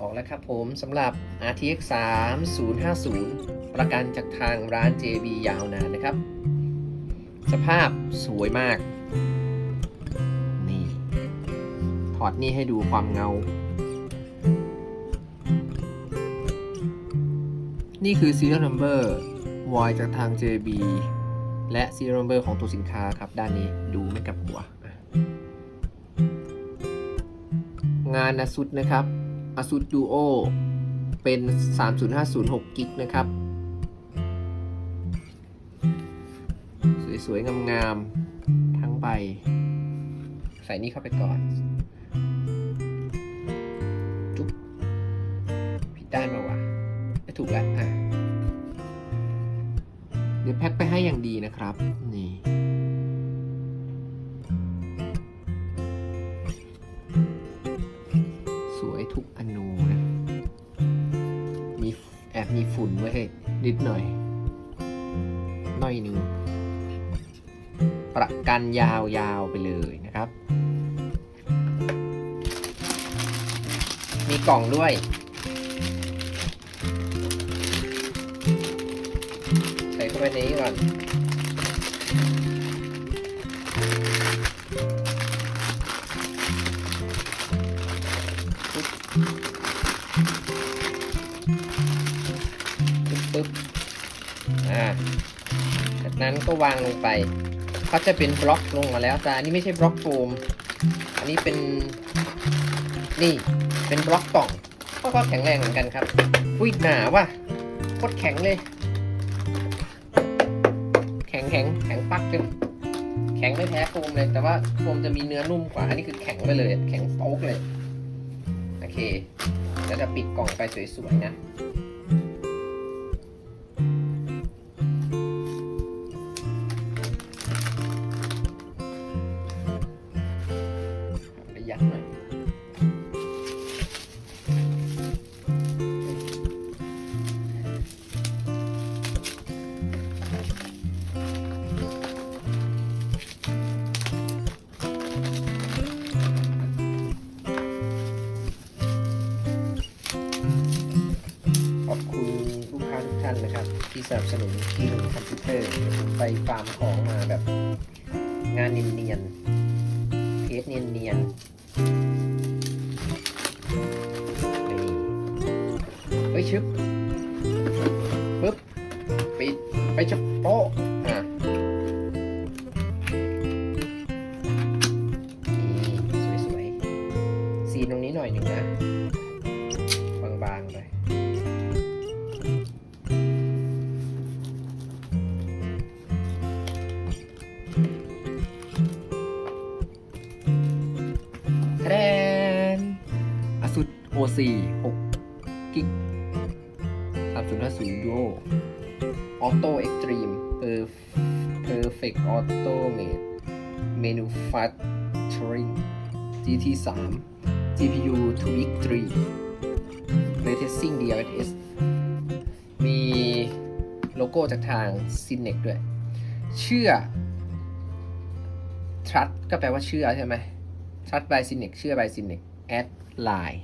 ออกแล้วครับผมสำหรับ RTX 3050 ประกันจากทางร้าน JB ยาวนานนะครับ สภาพสวยมาก นี่ ถอดนี่ให้ดูความเงา นี่คือ serial number void จากทาง JB และ serial number ของตัวสินค้าครับ ด้านนี้ดูไม่กับหัว งาน ASUS นะครับ ASUS Duo เป็น 30506 กิกนะครับ สวย ๆ งามๆ ทั้งใบ ใส่นี่เข้าไปก่อน จุ๊บผิดด้านมาวะไม่ถูกแล้วอะ เดี๋ยวแพ็คไปให้อย่างดีนะครับ นี่ มีฝุ่นไว้ให้นิดหน่อย หน่อยหนึ่งประกันยาวๆไปเลยนะครับ มีกล่องด้วย ใส่เข้าไปในนี้ก่อน นั้นก็วางลงไปเขาจะเป็นบล็อกลงมาแล้ว แต่อันนี้ไม่ใช่บล็อกโฟม อันนี้เป็นนี่เป็นบล็อกกล่องก็แข็งแรงเหมือนกันครับอุ้ยหนาว่ะโคตรแข็งเลย แข็งแข็งแข็งปักเลยแข็งไม่แพ้โฟมเลย แต่ว่าโฟมจะมีเนื้อนุ่มกว่า อันนี้คือแข็งไปเลย แข็งโป๊กเลย โอเค แล้วจะปิดกล่องไปสวยๆนะ ที่สนับสนุนที่หนึ่งคอมพิวเตอร์ผมไปฟาร์มของมาแบบงานเนียนๆเทสเนียนๆนี่เฮ้ยชึบ Manufacturing GT3 GPU Tweak 3 Ray Tracing DLSS มีโลโก้จากทาง Cinex ด้วย เชื่อ Trust ก็แปลว่าเชื่อใช่ไหม Trust by Cinex เชื่อ by Cinex Add Line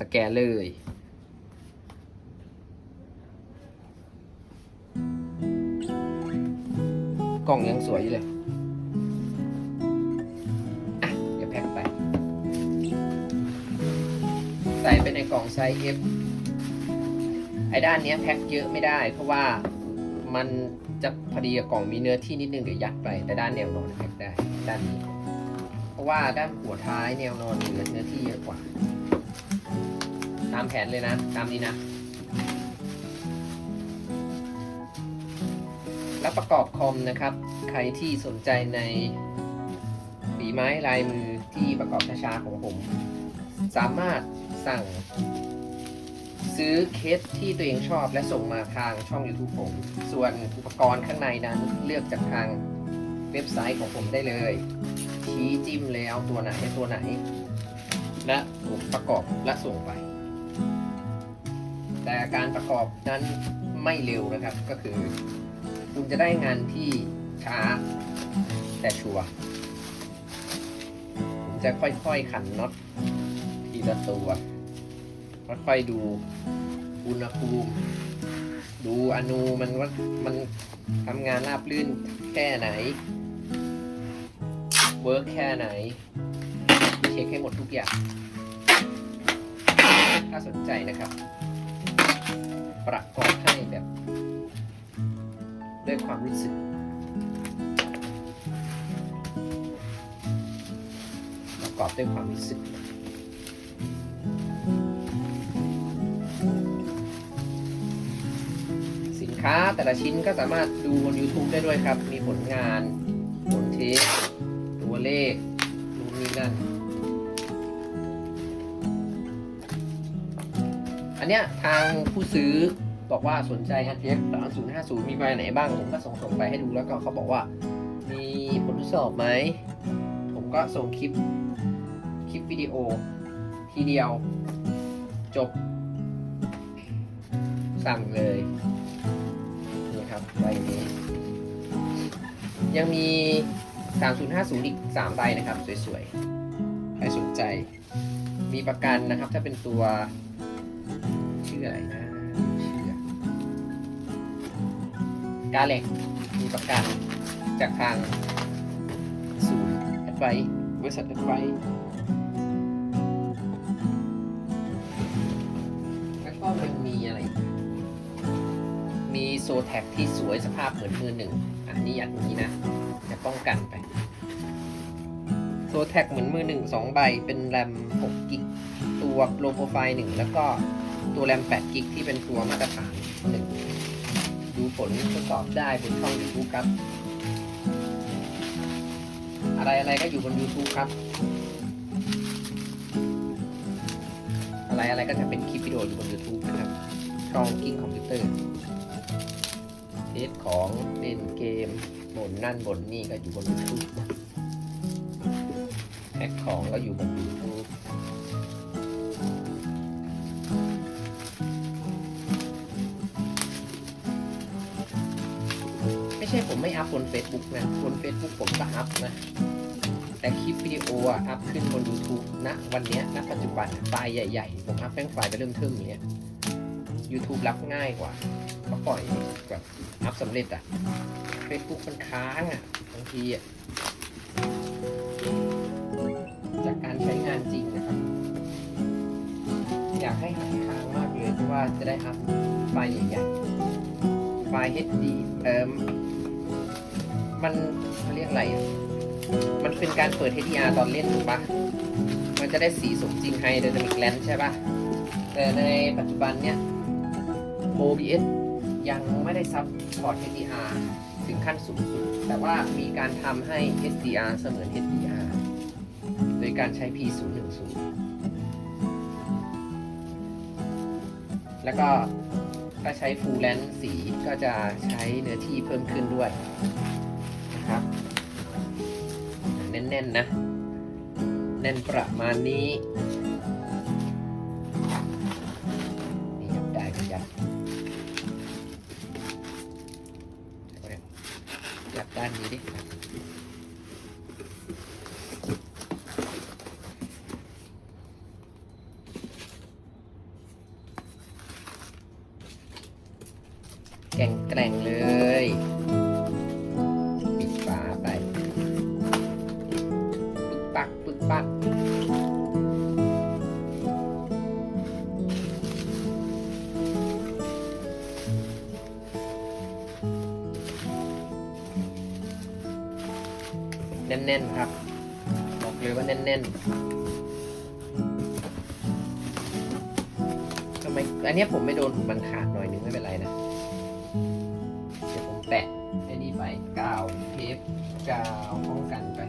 สแกนเลยกล่องยังสวยอยู่เลย ใส่ไปในกล่องไซส์ F ไอ้ด้านนี้แพ็คเยอะไม่ได้ เพราะว่ามันจะพอดีกับกล่องมีเนื้อที่นิดนึงเดี๋ยวยัดไป แต่ด้านแนวนอนแพ็คได้ด้านนี้ เพราะว่าด้านหัวท้ายแนวนอนเหลือเนื้อที่เยอะกว่า ตามแผนเลยนะ ตามนี้นะ แล้วประกอบคอมนะครับ ใครที่สนใจในฝีไม้ลายมือที่ประกอบช้าๆของผม สามารถสั่งซื้อเคสที่ตัวเองชอบและส่งมาทางช่อง YouTube ผม ส่วนอุปกรณ์ข้างในนั้นเลือกจากทางเว็บไซต์ของผมได้เลย ชี้จิ้มเลยเอาตัวไหนตัวไหน และผมประกอบและส่งไป แต่การประกอบนั้นไม่เร็วนะครับ ก็คือ คุณจะได้งานที่ช้าแต่ชัวร์ผมจะค่อยๆขันน็อต ละตัวค่อยๆดูอุณหภูมิ ดูอนูมันว่ามันทำงานราบรื่นแค่ไหน เวิร์กแค่ไหน เช็คให้หมดทุกอย่าง ถ้าสนใจนะครับ ประกอบให้แบบ ด้วยความรู้สึกประกอบด้วยความรู้สึก ค้าแต่ละชิ้นก็สามารถดูบน YouTube ได้ด้วยครับ มีผลงาน ผลเทสตัวเลขนู่นนี่นั่น อันเนี้ยทางผู้ซื้อบอกว่าสนใจ RTX 3050มีใบไหนบ้าง ผมก็ส่งส่งไปให้ดูแล้วก็เขาบอกว่า มีผลทดสอบไหม ผมก็ส่งคลิป คลิปวิดีโอ ทีเดียว จบ สั่งเลย ใบนี้ ยังมี 3050 อีก 3 ใบนะครับ สวยๆ ใครสนใจ มีประกันนะครับ ถ้าเป็นตัวชื่ออะไรนะชื่อกาเล็กมีประกันจากทางศูนย์แอดไวบริษัทแอดไว มีโซแท็กที่สวยสภาพเหมือนมือหนึ่ง อันนี้อันนี้นะจะป้องกันไปโซแท็กเหมือนมือหนึ่งสองใบ เป็นแรม6กิก ตัวโลโปรไฟล์หนึ่งแล้วก็ตัวแรม8กิกที่เป็นตัวมาตรฐานหนึ่งดูผลทดสอบได้บนช่อง YouTube ครับ อะไรอะไรก็อยู่บน YouTube ครับ อะไรอะไรก็จะเป็นคลิปวิดีโออยู่บน YouTube นะครับช่องกิ้งคอมพิวเตอร์ เทสของเล่นเกมบ่นนั่นบ่นนี่ก็อยู่บน YouTube นะแพ็คของก็อยู่บน YouTube ไม่ใช่ผมไม่อัพบน Facebook นะ บน Facebook ผมก็อัพนะ แต่คลิปวิดีโออะอัพขึ้นบน YouTube ณวันเนี้ยณปัจจุบันไฟล์ใหญ่ ๆ ผมอัพแป้งไฟล์ไปเริ่มเทิมอย่างเงี้ย YouTube รับง่ายกว่าเขาปล่อยแบบอัพสำเร็จอะ Facebook มันค้างอะบางทีอะจากการใช้งานจริงนะครับ อยากให้หายค้างมากเลยเพราะว่าจะได้อัพไฟล์ใหญ่ๆไฟล์ HD เอ่มมันเขาเรียกอะไรอะมันเป็นการเปิด HDR ตอนเล่นถูกปะมันจะได้สีสมจริงไฮเดนามิกแลนใช่ปะแต่ในปัจจุบันเนี้ย OBS ยังไม่ได้ซับพอร์ต HDR ถึงขั้นสูงสุด แต่ว่ามีการทำให้ HDR เสมือน HDR โดยการใช้ P010 แล้วก็ถ้าใช้ Full Length สีก็จะใช้เนื้อที่เพิ่มขึ้นด้วยนะครับ แน่นๆนะ แน่นประมาณนี้ ด้านนี้ดิ ว่าแน่นๆทำไมอันนี้ผมไม่โดนมันขาดหน่อยนึงไม่เป็นไรนะ เดี๋ยวผมแปะไอ้นี่ไปกาวเทปกาวป้องกันไป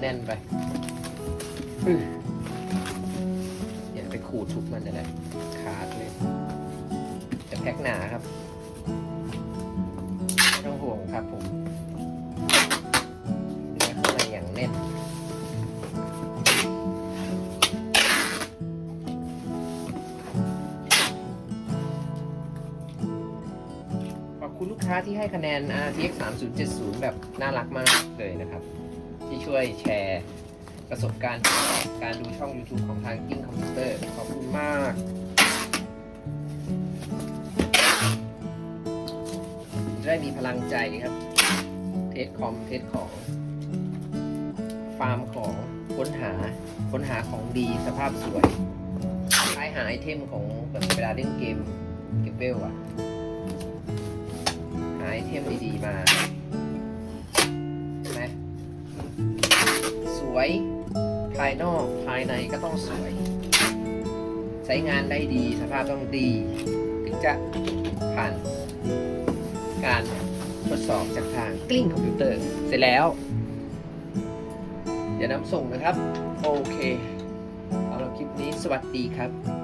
แน่นๆไปอื้อย่าไปขูดทุบมันนั่นแหละขาดเลยแต่แพ็คหนาครับไม่ต้องห่วงครับผม ข้างในอย่น ขอบคุณลูกค้าที่ให้คะแนน RTX 3070 แบบน่ารักมากเลยนะครับ ที่ช่วยแชร์ประสบการณ์การดูช่อง YouTube ของทางกิ้งคอมพิวเตอร์ ขอบคุณมากได้มีพลังใจครับ เทสคอม เทสของ ฟาร์มของค้นหาค้นหาของดีสภาพสวยคล้ายหาไอเทมของแบบเวลาเล่นเกมเก็บเวลอะหาไอเทมดีๆมาใช่ไหมสวยภายนอกภายในก็ต้องสวย ใช้งานได้ดีสภาพต้องดี ถึงจะผ่านการทดสอบจากทางกลิ้งคอมพิวเตอร์ เสร็จแล้ว เดี๋ยวนำส่งนะครับ โอเค เอาละคลิปนี้สวัสดีครับ